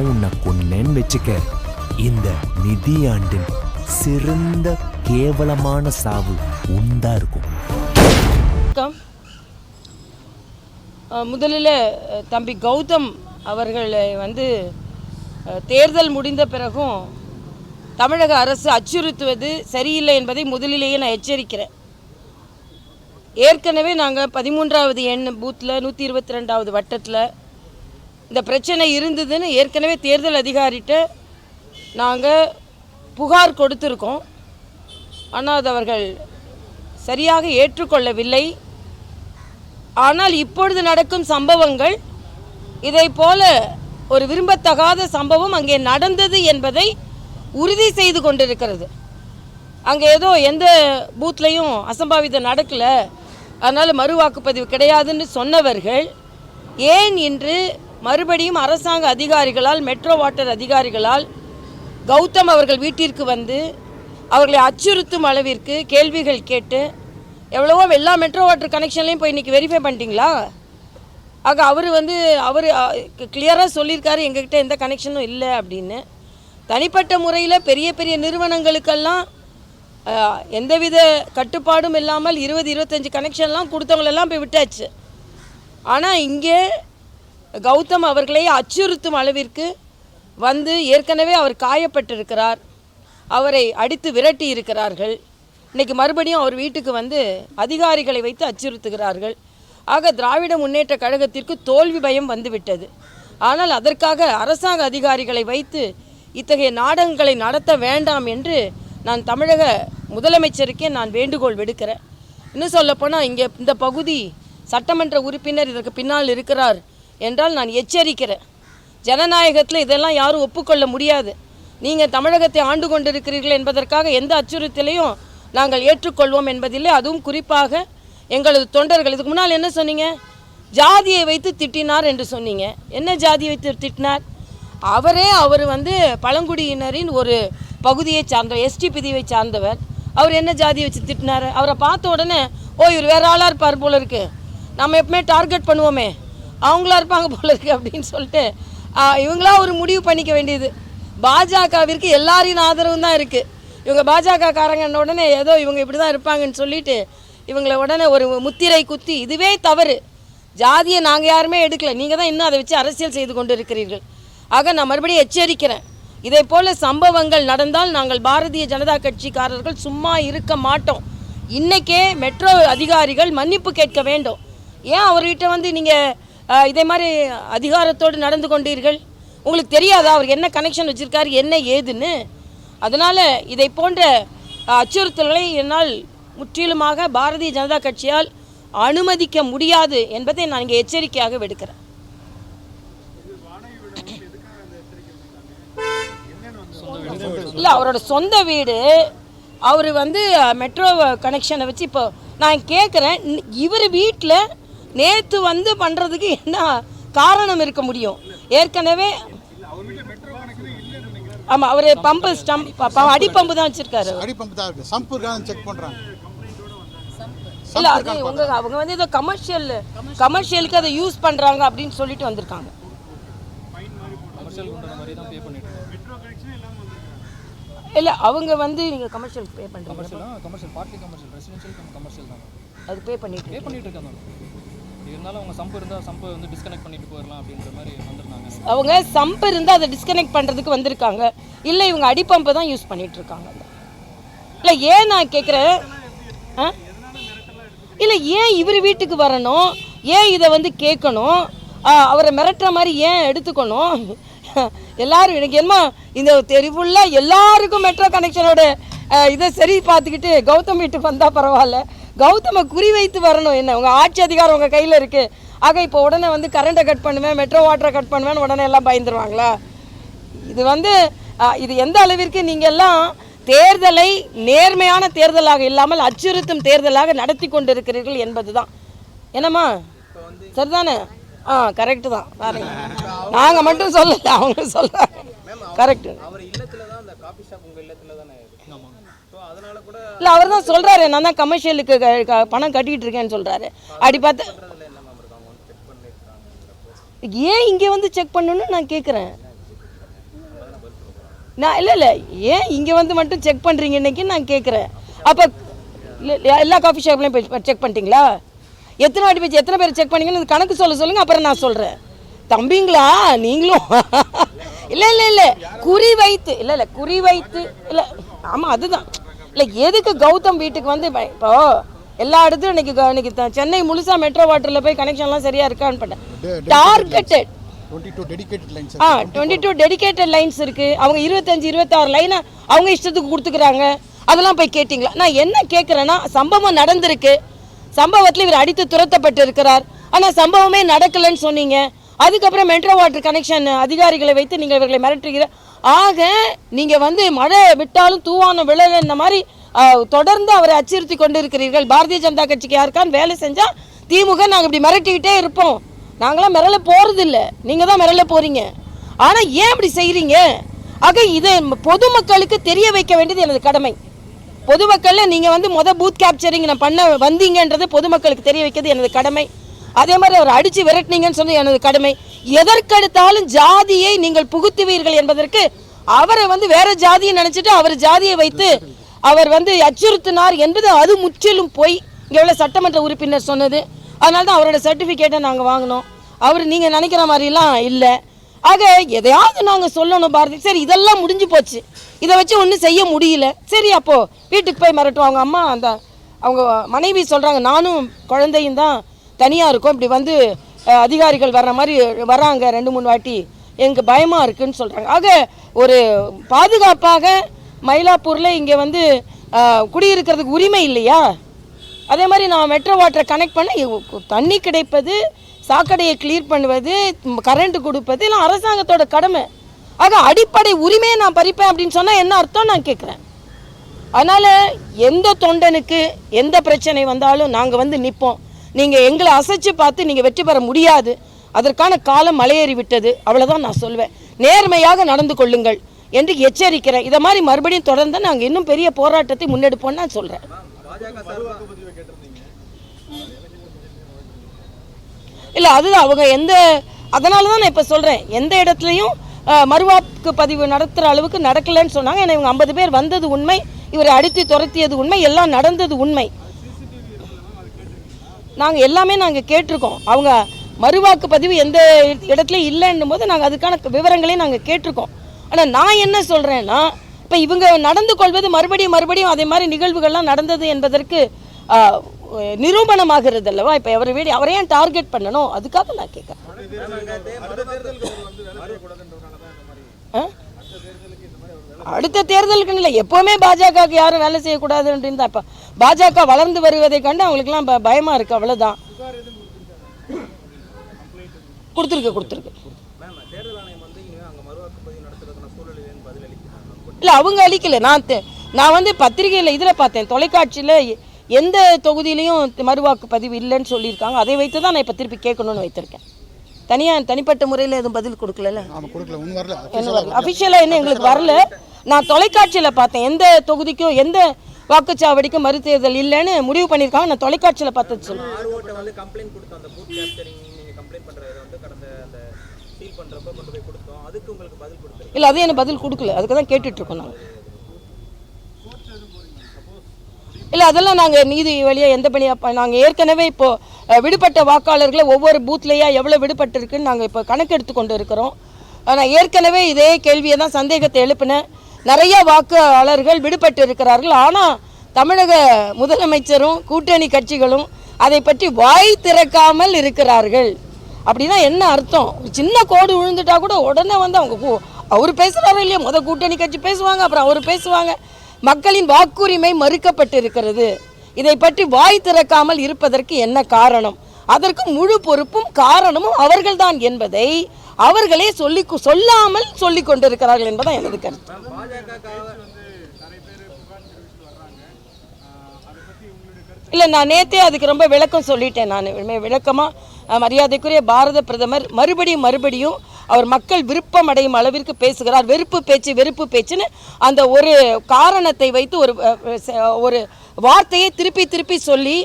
நான் உன்னை கொன்னேன்னு வச்சுக்க. இந்த நிதியாண்டின் சிறந்த கேவலமான சாவு உண்டா இருக்கும். முதலில் தம்பி கௌதம் அவர்களை வந்து தேர்தல் முடிந்த பிறகும் தமிழக அரசு அச்சுறுத்துவது சரியில்லை என்பதை முதலிலேயே நான் எச்சரிக்கிறேன். ஏற்கனவே நாங்கள் பதிமூன்றாவது எண் பூத்தில் நூற்றி இருபத்தி ரெண்டாவது வட்டத்தில் இந்த பிரச்சனை இருந்ததுன்னு ஏற்கனவே தேர்தல் அதிகாரிகிட்ட நாங்கள் புகார் கொடுத்துருக்கோம். ஆனால் அது அவர்கள் சரியாக ஏற்றுக்கொள்ளவில்லை. ஆனால் இப்பொழுது நடக்கும் சம்பவங்கள் இதை போல ஒரு விரும்பத்தகாத சம்பவம் அங்கே நடந்தது என்பதை உறுதி செய்து கொண்டிருக்கிறது. அங்கே ஏதோ எந்த பூத்லேயும் அசம்பாவிதம் நடக்கலை. அதனால் மறு வாக்குப்பதிவு கிடையாதுன்னு சொன்னவர்கள் ஏன் இன்று மறுபடியும் அரசாங்க அதிகாரிகளால் மெட்ரோ வாட்டர் அதிகாரிகளால் கௌதம் அவர்கள் வீட்டிற்கு வந்து அவர்களை அச்சுறுத்தும் அளவிற்கு கேள்விகள் கேட்டு எவ்வளவோ எல்லா மெட்ரோ வாட்டர் கனெக்ஷன்லையும் போய் இன்றைக்கி வெரிஃபை பண்ணிட்டீங்களா? ஆக அவர் வந்து அவர் கிளியராக சொல்லியிருக்காரு எங்ககிட்ட எந்த கனெக்ஷனும் இல்லை அப்படின்னு. தனிப்பட்ட முறையில் பெரிய பெரிய நிறுவனங்களுக்கெல்லாம் எந்தவித கட்டுப்பாடும் இல்லாமல் இருபது இருபத்தஞ்சி கனெக்ஷன்லாம் கொடுத்தவங்களெல்லாம் போய் விட்டாச்சு. ஆனால் இங்கே கௌதம் அவர்களை அச்சுறுத்தும் அளவிற்கு வந்து ஏற்கனவே அவர் காயப்பட்டிருக்கிறார். அவரை அடித்து விரட்டி இருக்கிறார்கள். இன்றைக்கி மறுபடியும் அவர் வீட்டுக்கு வந்து அதிகாரிகளை வைத்து அச்சுறுத்துகிறார்கள். ஆக திராவிட முன்னேற்ற கழகத்திற்கு தோல்வி பயம் வந்துவிட்டது. ஆனால் அதற்காக அரசாங்க அதிகாரிகளை வைத்து இத்தகைய நாடகங்களை நடத்த வேண்டாம் என்று நான் தமிழக முதலமைச்சருக்கே நான் வேண்டுகோள் விடுக்கிறேன். இன்னும் சொல்லப்போனால் இங்கே இந்த பகுதி சட்டமன்ற உறுப்பினர் இதற்கு பின்னால் இருக்கிறார் என்றால் நான் எச்சரிக்கிறேன். ஜனநாயகத்தில் இதெல்லாம் யாரும் ஒப்புக்கொள்ள முடியாது. நீங்கள் தமிழகத்தை ஆண்டு கொண்டிருக்கிறீர்கள் என்பதற்காக எந்த அச்சுறுத்தலையும் நாங்கள் ஏற்றுக்கொள்வோம் என்பதில்லை. அதுவும் குறிப்பாக எங்களது தொண்டர்கள். இதுக்கு முன்னால் என்ன சொன்னீங்க? ஜாதியை வைத்து திட்டினார் என்று சொன்னீங்க. என்ன ஜாதியை வைத்து திட்டினார்? அவரே அவர் வந்து பழங்குடியினரின் ஒரு பகுதியை சார்ந்தவர் எஸ்டி பிரிவை சார்ந்தவர். அவர் என்ன ஜாதியை வச்சு திட்டினார்? அவரை பார்த்த உடனே ஓ இவர் வேற ஆளாக இருப்பார் போல இருக்கு. நம்ம எப்பவுமே டார்கெட் பண்ணுவோமே. அவங்களா இருப்பாங்க போல இருக்கு அப்படின்னு சொல்லிட்டு இவங்களா ஒரு முடிவு பண்ணிக்க வேண்டியது. பாஜகவிற்கு எல்லாரின் ஆதரவும் தான் இருக்குது இவங்க பாஜக காரங்கன்ன உடனே ஏதோ இவங்க இப்படி தான் இருப்பாங்கன்னு சொல்லிட்டு இவங்களை உடனே ஒரு முத்திரை குத்தி இதுவே தவறு. ஜாதியை நாங்கள் யாருமே எடுக்கல. நீங்கள் தான் இன்னும் அதை வச்சு அரசியல் செய்து கொண்டு இருக்கிறீர்கள் ஆக நான் மறுபடியும் எச்சரிக்கிறேன். இதே போல சம்பவங்கள் நடந்தால் நாங்கள் பாரதிய ஜனதா கட்சிக்காரர்கள் சும்மா இருக்க மாட்டோம். இன்னைக்கே மெட்ரோ அதிகாரிகள் மன்னிப்பு கேட்க வேண்டும். ஏன் அவர்கிட்ட வந்து நீங்கள் இதே மாதிரி அதிகாரத்தோடு நடந்து கொண்டீர்கள். உங்களுக்கு தெரியாதா? அவர் என்ன கனெக்ஷன் வச்சுருக்காரு? என்ன ஏதுன்னு? அதனால் இதை போன்ற அச்சுறுத்தல்களை என்னால் முற்றிலுமாக பாரதிய ஜனதா கட்சியால் அனுமதிக்க முடியாது என்பதை நான் இங்கே எச்சரிக்கையாக விடுக்கிறேன். இல்லை அவரோட சொந்த வீடு அவர் வந்து மெட்ரோ கனெக்ஷனை வச்சு இப்போ நான் கேட்குறேன் இவர் வீட்டில் நேற்று வந்து பண்ணுறதுக்கு என்ன காரணம் இருக்க முடியும்? ஏற்கனவே ஆமாம் அவர் பம்பு ஸ்டம்ப் அடி பம்பு தான் வச்சுருக்காரு அடி பம்பு தான் இருக்கு. சம்பு இருக்கான்னு செக் பண்றாங்க. இல்லை அது உங்க அவங்க வந்து ஏதோ கமர்ஷியல் கமர்ஷியலுக்கு அதை யூஸ் பண்ணுறாங்க அப்படின்னு சொல்லிட்டு வந்திருக்காங்க. இல்லை அவங்க வந்து நீங்கள் கமர்ஷியல் பே பண்ணுறீங்க கமர்ஷியல் தான் கமர்ஷியல் ரெசிடென்ஷியல் கம் கமர்ஷியல் தான். அது பே பண்ணிட்டு பே பண்ணிட்டு இருக்காங்க. இருந்தாலும் அவங்க சம்பு இருந்தால் சம்பை வந்து டிஸ்கனெக்ட் பண்ணிட்டு போயிடலாம் அப்படின்ற மாதிரி வந்திருந்தாங்க. அவங்க சம்பு இருந்தால் அதை டிஸ்கனெக்ட் பண்ணுறதுக்கு வந்திருக்காங்க. இல்லை இவங்க அடிப்பம்பை தான் யூஸ் பண்ணிட்டு இருக்காங்க இல்லை ஏன் நான் கேட்குறேன்? ஆ? இல்லை ஏன் இவர் வீட்டுக்கு வரணும்? ஏன் இதை வந்து கேட்கணும்? அவரை மிரட்டுற மாதிரி ஏன் எடுத்துக்கணும்? எல்லாரும் எனக்கு என்னமா இந்த தெரிவுள்ள எல்லாருக்கும் மெட்ரோ கனெக்ஷனோட இதை சரி பார்த்துக்கிட்டு கௌதம் வீட்டுக்கு வந்தால் பரவாயில்ல. கௌதமை குறிவைத்து வரணும். என்ன உங்கள் ஆட்சி அதிகாரம் உங்கள் கையில் இருக்குது ஆக இப்போ உடனே வந்து கரண்ட்டை கட் பண்ணுவேன் மெட்ரோ வாட்டரை கட் பண்ணுவேன்னு உடனே எல்லாம் பயந்துருவாங்களா? இது வந்து இது எந்த அளவிற்கு நீங்கள் எல்லாம் தேர்தலை நேர்மையான தேர்தலாக இல்லாமல் அச்சுறுத்தும் தேர்தலாக நடத்தி கொண்டிருக்கிறீர்கள் என்பது தான் என்னம்மா? சரிதானே? ஆ கரெக்டு தான். பாருங்க. நாங்கள் மட்டும் சொல்லல அவங்க சொல்கிறாங்க கரெக்டு அவர் இல்லத்துல தான் அந்த காபி ஷாப் உங்க இல்லத்துல தானே ஸோ அதனால கூட இல்லை அவர் தான் சொல்கிறாரு நான் தான் கமர்ஷியலுக்கு பணம் கட்டிக்கிட்டு இருக்கேன்னு சொல்கிறாரு அப்படி பார்த்து ஏன் இங்கே வந்து செக் பண்ணணும்னு நான் கேட்குறேன் நான் இல்லை இல்லை ஏன் இங்கே வந்து மட்டும் செக் பண்ணுறீங்க இன்னைக்கு நான் கேட்குறேன் அப்போ எல்லா காஃபி ஷாப்லையும் போய் செக் பண்ணிட்டீங்களா? எத்தனை வாட்டி போய் எத்தனை பேர் செக் பண்ணீங்கன்னு கணக்கு சொல்ல சொல்லுங்கள் அப்புறம் நான் சொல்கிறேன் தம்பிங்களா நீங்களும்? இல்லை இல்லை இல்லை குறி வைத்து இல்லை இல்லை குறி வைத்து இல்லை ஆமாம் அதுதான். இல்லை எதுக்கு கௌதம் வீட்டுக்கு வந்து இப்போ எல்லா இடத்துலையும் இன்னைக்கு இன்னைக்கு சென்னை முழுசா மெட்ரோ வாட்டரில் போய் கனெக்ஷன்லாம் சரியா இருக்கான்னு பண்ணேன் டார்கெட்டட் ஆ டுவெண்ட்டி டூ டெடிகேட்டட் லைன்ஸ் இருக்கு. அவங்க இருபத்தஞ்சு இருபத்தாறு லைனை அவங்க இஷ்டத்துக்கு கொடுத்துக்கிறாங்க. அதெல்லாம் போய் கேட்டிங்களா? நான் என்ன கேட்குறேன்னா சம்பவம் நடந்திருக்கு. சம்பவத்தில் இவர் அடித்து துரத்தப்பட்டு இருக்கிறார். ஆனால் சம்பவமே நடக்கலைன்னு சொன்னீங்க. அதுக்கப்புறம் மெட்ரோ வாட்டர் கனெக்ஷன் அதிகாரிகளை வைத்து நீங்கள் இவர்களை மிரட்டுகிற ஆக நீங்கள் வந்து மழை விட்டாலும் தூவான விழல இந்த மாதிரி தொடர்ந்து அவரை அச்சுறுத்தி கொண்டு இருக்கிறீர்கள் பாரதிய ஜனதா கட்சிக்கு யாருக்கான்னு வேலை செஞ்சால் திமுக நாங்கள் இப்படி மிரட்டிக்கிட்டே இருப்போம். நாங்களாம் மிரள போகிறதில்ல நீங்கள் தான் மிரள போகிறீங்க ஆனால் ஏன் இப்படி செய்கிறீங்க ஆக இதை பொதுமக்களுக்கு தெரிய வைக்க வேண்டியது எனது கடமை. பொதுமக்களில் நீங்கள் வந்து மொதல் பூத் கேப்சரிங் நான் பண்ண வந்தீங்கன்றது பொதுமக்களுக்கு தெரிய வைக்கிறது எனது கடமை. அதே மாதிரி அவர் அடித்து விரட்டினீங்கன்னு சொன்னது எனது கடமை. எதற்கெடுத்தாலும் ஜாதியை நீங்கள் புகுத்துவீர்கள் என்பதற்கு அவரை வந்து வேற ஜாதியை நினச்சிட்டு அவர் ஜாதியை வைத்து அவர் வந்து அச்சுறுத்தினார் என்பது அது முற்றிலும் போய். இங்கே உள்ள சட்டமன்ற உறுப்பினர் சொன்னது. அதனால தான் அவரோட சர்டிஃபிகேட்டை நாங்கள் வாங்கினோம். அவர் நீங்கள் நினைக்கிற மாதிரிலாம் இல்லை. ஆக எதையாவது நாங்கள் சொல்லணும் பாரதி. சரி இதெல்லாம் முடிஞ்சு போச்சு. இதை வச்சு ஒன்றும் செய்ய முடியல. சரி அப்போது வீட்டுக்கு போய் மிரட்டும். அவங்க அம்மா அந்த அவங்க மனைவி சொல்கிறாங்க நானும் குழந்தையும் தான் தனியாக இருக்கோம். இப்படி வந்து அதிகாரிகள் வர்ற மாதிரி வராங்க ரெண்டு மூணு வாட்டி. எனக்கு பயமாக இருக்குன்னு சொல்கிறாங்க ஆக ஒரு பாதுகாப்பாக மயிலாப்பூரில் இங்கே வந்து குடியிருக்கிறதுக்கு உரிமை இல்லையா? அதே மாதிரி நான் மெட்ரோ வாட்டரை கனெக்ட் பண்ண தண்ணி கிடைப்பது சாக்கடையை கிளியர் பண்ணுவது கரண்ட் கொடுப்பது எல்லாம் அரசாங்கத்தோட கடமை. ஆக அடிப்படை உரிமையை நான் பறிப்பேன் அப்படின்னு சொன்னால் என்ன அர்த்தம் நான் கேட்குறேன் அதனால் எந்த தொண்டனுக்கு எந்த பிரச்சனை வந்தாலும் நாங்கள் வந்து நிற்போம் நீங்கள் எங்களை அசைச்சு பார்த்து நீங்கள் வெற்றி பெற முடியாது. அதற்கான காலம் மலையேறி விட்டது. அவ்வளோதான் நான் சொல்வேன். நேர்மையாக நடந்து கொள்ளுங்கள் என்று எச்சரிக்கிறேன். இதை மாதிரி மறுபடியும் தொடர்ந்து நாங்கள் இன்னும் பெரிய போராட்டத்தை முன்னெடுப்போம்னு நான் சொல்கிறேன் இல்லை அதுதான் அவங்க எந்த அதனால தான் நான் இப்போ சொல்கிறேன் எந்த இடத்துலையும் மறுவாக்கு பதிவு நடத்துகிற அளவுக்கு நடக்கலைன்னு சொன்னாங்க. ஏன்னா இவங்க ஐம்பது பேர் வந்தது உண்மை. இவரை அடித்து துரத்தியது உண்மை. எல்லாம் நடந்தது உண்மை. நாங்கள் எல்லாமே நாங்கள் கேட்டிருக்கோம். அவங்க மறுவாக்கு பதிவு எந்த இடத்துலையும் இல்லைன்னும் போது நாங்கள் அதுக்கான விவரங்களையும் நாங்கள் கேட்டிருக்கோம். ஆனால் நான் என்ன சொல்கிறேன்னா இப்போ இவங்க நடந்து கொள்வது மறுபடியும் மறுபடியும் அதே மாதிரி நிகழ்வுகள்லாம் நடந்தது என்பதற்கு நிரூபணமாகிறது அல்லவா? இப்போ அவரை வீடு அவரை ஏன் டார்கெட் பண்ணணும்? அதுக்காக நான் கேட்குறேன். ஆ? அடுத்த தேர்தலுக்கு இல்லை எப்போவுமே பாஜகவுக்கு யாரும் வேலை செய்யக்கூடாது அப்படின்னு தான் இப்போ பாஜக வளர்ந்து வருவதை கண்டு அவங்களுக்குலாம் ப- பயமா இருக்கு. அவ்வளோதான் கொடுத்துருக்கு கொடுத்துருக்கு. இல்லை அவங்க அழிக்கல. நான் நான் வந்து பத்திரிகையில் இதில் பார்த்தேன். தொலைக்காட்சியில் எந்த தொகுதியிலையும் மறுவாக்கு பதிவு இல்லைன்னு சொல்லியிருக்காங்க. அதை வைத்து தான் நான் இப்போ திருப்பி கேட்கணும்னு வைத்திருக்கேன். தனியாக தனிப்பட்ட முறையில் எதுவும் பதில் கொடுக்கல. வரல. என்ன வரல. அஃபிஷியலாக என்ன எங்களுக்கு வரல? நான் தொலைக்காட்சியில் பார்த்தேன். எந்த தொகுதிக்கும் எந்த வாக்குச்சாவடிக்கும் மறுதேர்தல் இல்லைன்னு முடிவு பண்ணியிருக்காங்க. நான் தொலைக்காட்சியில் பார்த்தது சொல்லுவேன் இல்லை அது எனக்கு பதில் கொடுக்கல. அதுக்கு தான் கேட்டுட்ருக்கோம் நாங்கள் இல்லை அதெல்லாம் நாங்கள் நீதி வழியாக எந்த பணியாக நாங்கள் ஏற்கனவே இப்போது விடுபட்ட வாக்காளர்களை ஒவ்வொரு பூத்லேயா எவ்வளோ விடுபட்டிருக்குன்னு நாங்கள் இப்போ கணக்கெடுத்து கொண்டு இருக்கிறோம். ஆனால் ஏற்கனவே இதே கேள்வியை தான் சந்தேகத்தை எழுப்பினேன். நிறைய வாக்காளர்கள் விடுபட்டு இருக்கிறார்கள் ஆனால் தமிழக முதலமைச்சரும் கூட்டணி கட்சிகளும் அதை பற்றி வாய் திறக்காமல் இருக்கிறார்கள். அப்படின்னா என்ன அர்த்தம்? ஒரு சின்ன கோடு விழுந்துட்டா கூட உடனே வந்து அவங்க அவர் பேசுகிறாரோ இல்லையா முத கூட்டணி கட்சி பேசுவாங்க அப்புறம் அவர் பேசுவாங்க. மக்களின் வாக்குரிமை மறுக்கப்பட்டு இருக்கிறது இதை பற்றி வாய் திறக்காமல் இருப்பதற்கு என்ன காரணம்? அதற்கு முழு பொறுப்பும் காரணமும் அவர்கள்தான் என்பதை அவர்களே சொல்லி சொல்லாமல் சொல்லிக் கொண்டிருக்கிறார்கள் என்பதான் எனது கருத்து. இல்லை நான் நேத்தே அதுக்கு ரொம்ப விளக்கம் சொல்லிட்டேன் நான். விளக்கமாக மரியாதைக்குரிய பாரத பிரதமர் மறுபடியும் மறுபடியும் அவர் மக்கள் விருப்பம் அடையும் அளவிற்கு பேசுகிறார். வெறுப்பு பேச்சு வெறுப்பு பேச்சுன்னு அந்த ஒரு காரணத்தை வைத்து ஒரு ஒரு வார்த்தையை திருப்பி திருப்பி சொல்லி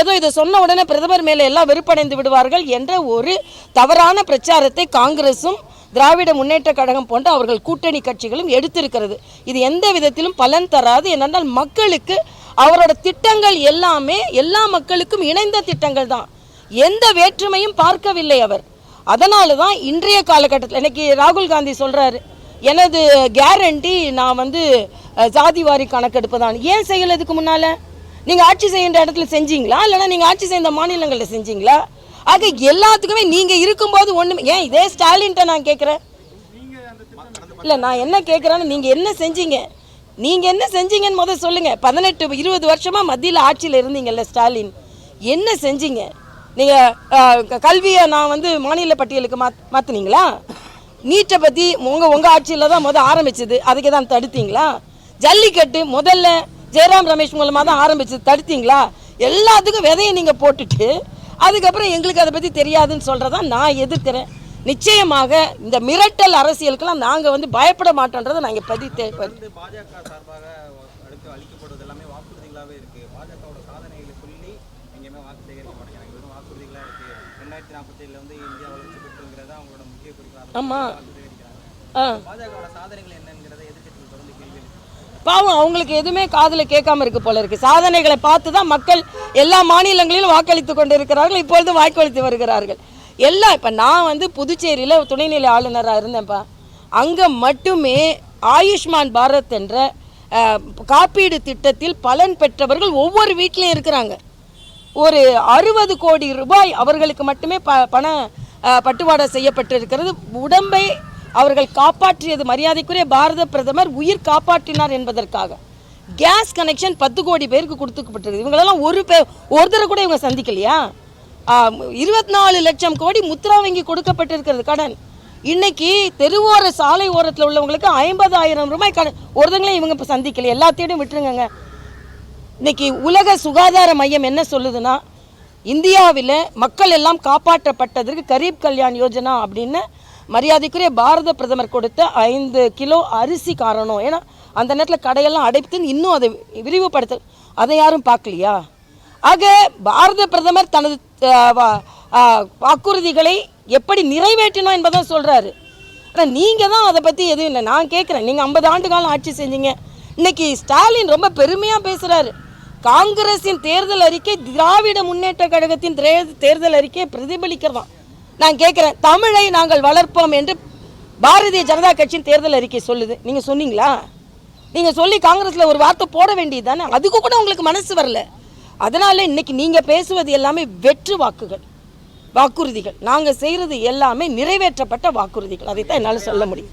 ஏதோ இதை சொன்ன உடனே பிரதமர் மேலே எல்லாம் வெறுப்படைந்து விடுவார்கள் என்ற ஒரு தவறான பிரச்சாரத்தை காங்கிரஸும் திராவிட முன்னேற்ற கழகம் போன்ற அவர்கள் கூட்டணி கட்சிகளும் எடுத்திருக்கிறது. இது எந்த விதத்திலும் பலன் தராது. என்னென்றால் மக்களுக்கு அவரோட திட்டங்கள் எல்லாமே எல்லா மக்களுக்கும் இணைந்த திட்டங்கள் தான். எந்த வேற்றுமையும் பார்க்கவில்லை அவர். அதனால தான் இன்றைய காலகட்டத்தில் இன்னைக்கு ராகுல் காந்தி சொல்கிறாரு எனது கேரண்டி நான் வந்து ஜாதிவாரி கணக்கெடுப்பு தான். ஏன் செய்யல இதுக்கு முன்னால? நீங்கள் ஆட்சி செய்கின்ற இடத்துல செஞ்சீங்களா? இல்லைன்னா நீங்கள் ஆட்சி செய்த மாநிலங்களில் செஞ்சீங்களா? ஆக எல்லாத்துக்குமே நீங்கள் இருக்கும்போது ஒன்றுமே ஏன் இதே ஸ்டாலின்ட்ட நான் கேட்குறேன் இல்லை நான் என்ன கேட்குறேன்னு நீங்கள் என்ன செஞ்சீங்க? நீங்கள் என்ன செஞ்சீங்கன்னு முதல் சொல்லுங்கள் பதினெட்டு இருபது வருஷமாக மத்தியில் ஆட்சியில் இருந்தீங்கல்ல ஸ்டாலின். என்ன செஞ்சீங்க? நீங்கள் கல்வியை நான் வந்து மாநில பட்டியலுக்கு மாத் மாற்றினீங்களா நீட்டை பற்றி உங்கள் உங்கள் ஆட்சியில் தான் முதல் ஆரம்பிச்சது. அதுக்கு தான் தடுத்தீங்களா? ஜல்லிக்கட்டு முதல்ல ஜெயராம் ரமேஷ் மூலமாக தான் ஆரம்பிச்சது. தடுத்தீங்களா? எல்லாத்துக்கும் விதையை நீங்கள் போட்டுட்டு அதுக்கப்புறம் எங்களுக்கு அதை பற்றி தெரியாதுன்னு சொல்கிறதான் நான் எதிர்க்கிறேன். நிச்சயமாக இந்த மிரட்டல் அரசியலுக்கெல்லாம் நாங்கள் வந்து பயப்பட மாட்டோன்றதை நாங்கள் முக்கிய குறிப்பாக ஆமாம் ஆ. பாவம் அவங்களுக்கு எதுவுமே காதில் கேட்காம இருக்கு போல இருக்கு. சாதனைகளை பார்த்து தான் மக்கள் எல்லா மாநிலங்களிலும் வாக்களித்து கொண்டு இருக்கிறார்கள் இப்பொழுது வாக்களித்து வருகிறார்கள். எல்லாம் இப்போ நான் வந்து புதுச்சேரியில் துணைநிலை ஆளுநராக இருந்தேன்ப்பா. அங்கே மட்டுமே ஆயுஷ்மான் பாரத் என்ற காப்பீடு திட்டத்தில் பலன் பெற்றவர்கள் ஒவ்வொரு வீட்லேயும் இருக்கிறாங்க. ஒரு அறுபது கோடி ரூபாய் அவர்களுக்கு மட்டுமே ப பண அஹ், பட்டுவாடா செய்யப்பட்டிருக்கிறது. உடம்பை அவர்கள் காப்பாற்றியது மரியாதைக்குரிய பாரத பிரதமர் உயிர் காப்பாற்றினார் என்பதற்காக. கேஸ் கனெக்ஷன் பத்து கோடி பேருக்கு கொடுத்துக்கப்பட்டிருக்கு இவங்களெல்லாம் ஒரு பேர் ஒருத்தரை கூட இவங்க சந்திக்கலையா? இருபத்தி நாலு லட்சம் கோடி முத்ரா வங்கி கொடுக்கப்பட்டிருக்கிறது கடன். இன்னைக்கு தெருவோர சாலை ஓரத்தில் உள்ளவங்களுக்கு ஐம்பதாயிரம் ரூபாய் கடன். ஒருத்தங்களையும் இவங்க இப்போ சந்திக்கல எல்லாத்தையும் விட்டுருங்க இன்னைக்கு உலக சுகாதார மையம் என்ன சொல்லுதுன்னா இந்தியாவில் மக்கள் எல்லாம் காப்பாற்றப்பட்டதற்கு கரீப் கல்யாண் யோஜனா அப்படின்னு மரியாதைக்குரிய பாரத பிரதமர் கொடுத்த ஐந்து கிலோ அரிசி காரணம். ஏன்னா அந்த நேரத்தில் கடையெல்லாம் அடைத்து இன்னும் அதை விரிவுபடுத்த அதை யாரும் பார்க்கலையா? ஆக பாரத பிரதமர் தனது வாக்குறுதிகளை எப்படி நிறைவேற்றினோம் என்பதான் சொல்கிறாரு ஆனால் நீங்கள் தான் அதை பற்றி எதுவும் இல்லை. நான் கேட்குறேன். நீங்கள் ஐம்பது ஆண்டு காலம் ஆட்சி செஞ்சீங்க. இன்னைக்கு ஸ்டாலின் ரொம்ப பெருமையாக பேசுகிறாரு காங்கிரஸின் தேர்தல் அறிக்கை திராவிட முன்னேற்ற கழகத்தின் தேர்தல் அறிக்கையை பிரதிபலிக்கிறதான் நான் கேட்குறேன் தமிழை நாங்கள் வளர்ப்போம் என்று பாரதிய ஜனதா கட்சியின் தேர்தல் அறிக்கை சொல்லுது. நீங்கள் சொன்னீங்களா? நீங்கள் சொல்லி காங்கிரஸில் ஒரு வார்த்தை போட வேண்டியது தானே அதுக்கு கூட உங்களுக்கு மனசு வரல. அதனால இன்னைக்கு நீங்கள் பேசுவது எல்லாமே வெற்று வாக்குகள் வாக்குறுதிகள். நாங்கள் செய்கிறது எல்லாமே நிறைவேற்றப்பட்ட வாக்குறுதிகள். அதைத்தான் என்னால் சொல்ல முடியும்.